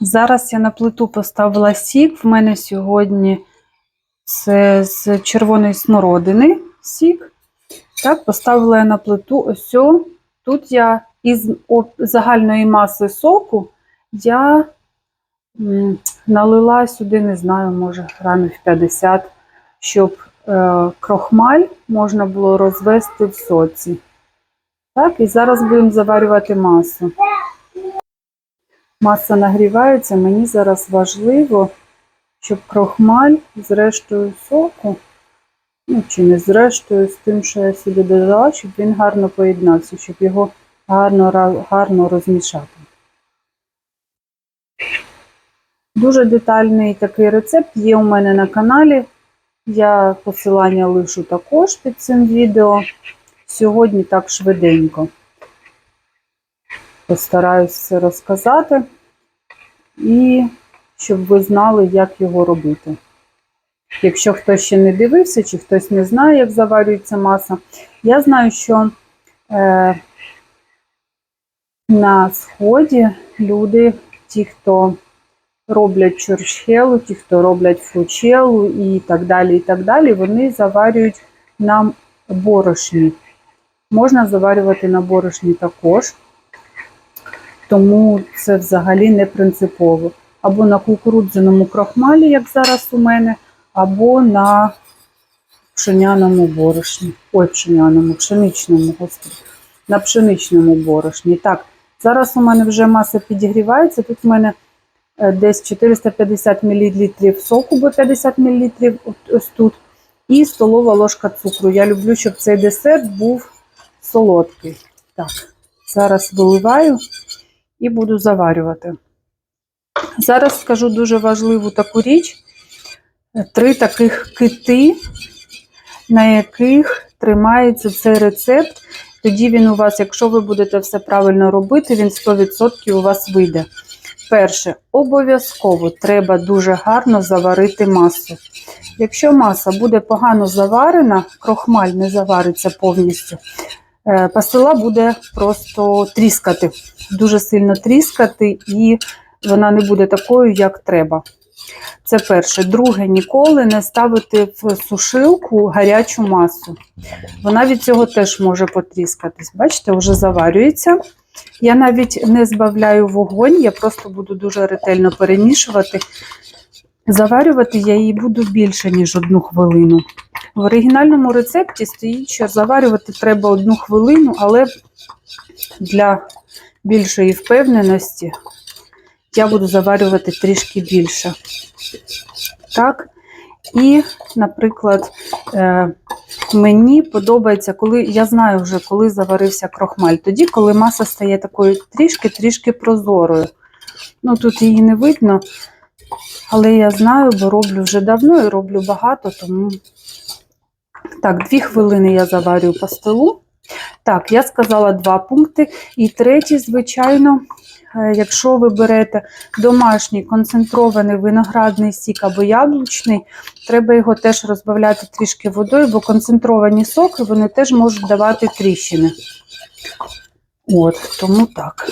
Зараз я на плиту поставила сік. В мене сьогодні це з червоної смородини сік. Так, поставила я на плиту ось. Тут я із загальної маси соку я налила сюди, не знаю, може, грамів 50, щоб е, крохмаль можна було розвести в соці. Так, і зараз будемо заварювати масу. Маса нагрівається, мені зараз важливо, щоб крохмаль з рештою соку, ну чи не з рештою, з тим, що я сюди додала, щоб він гарно поєднався, щоб його гарно, гарно розмішати. Дуже детальний такий рецепт є у мене на каналі. Я посилання лишу також під цим відео. Сьогодні так швиденько. Постараюсь все розказати і щоб ви знали, як його робити. Якщо хтось ще не дивився, чи хтось не знає, як заварюється маса, я знаю, що е, на сході люди, ті, хто роблять чурчхелу, ті, хто роблять фучелу і так далі, і так далі, вони заварюють на борошні. Можна заварювати на борошні також, тому це взагалі не принципово. Або на кукурудзяному крохмалі, як зараз у мене, або на пшеняному борошні. Ой, пшеняному, пшеничному, господи, на пшеничному борошні. Так, зараз у мене вже маса підігрівається. Тут у мене е, десь 450 мл соку, бо 50 мл ось тут. І столова ложка цукру. Я люблю, щоб цей десерт був солодкий. Так, зараз виливаю і буду заварювати. Зараз скажу дуже важливу таку річ: три таких кити, на яких тримається цей рецепт. Тоді він у вас, якщо ви будете все правильно робити, він 100% у вас вийде. Перше, обов'язково треба дуже гарно заварити масу. Якщо маса буде погано заварена, крохмаль не завариться повністю, пастила буде просто тріскати, дуже сильно тріскати, і вона не буде такою, як треба. Це перше. Друге, ніколи не ставити в сушилку гарячу масу. Вона від цього теж може потріскатись. Бачите, вже заварюється. Я навіть не збавляю вогонь, я просто буду дуже ретельно перемішувати. Заварювати я її буду більше, ніж одну хвилину. В оригінальному рецепті стоїть, що заварювати треба одну хвилину, але для більшої впевненості я буду заварювати трішки більше. Так. І, наприклад, е, мені подобається, коли я знаю вже, коли заварився крохмаль. Тоді, коли маса стає такою трішки-трішки прозорою. Ну, тут її не видно, але я знаю, бо роблю вже давно і роблю багато, тому. Так, дві хвилини я заварюю по столу. Так, я сказала два пункти. І третій, звичайно, е, якщо ви берете домашній концентрований виноградний сік або яблучний, треба його теж розбавляти трішки водою, бо концентровані соки вони теж можуть давати тріщини. От, тому так.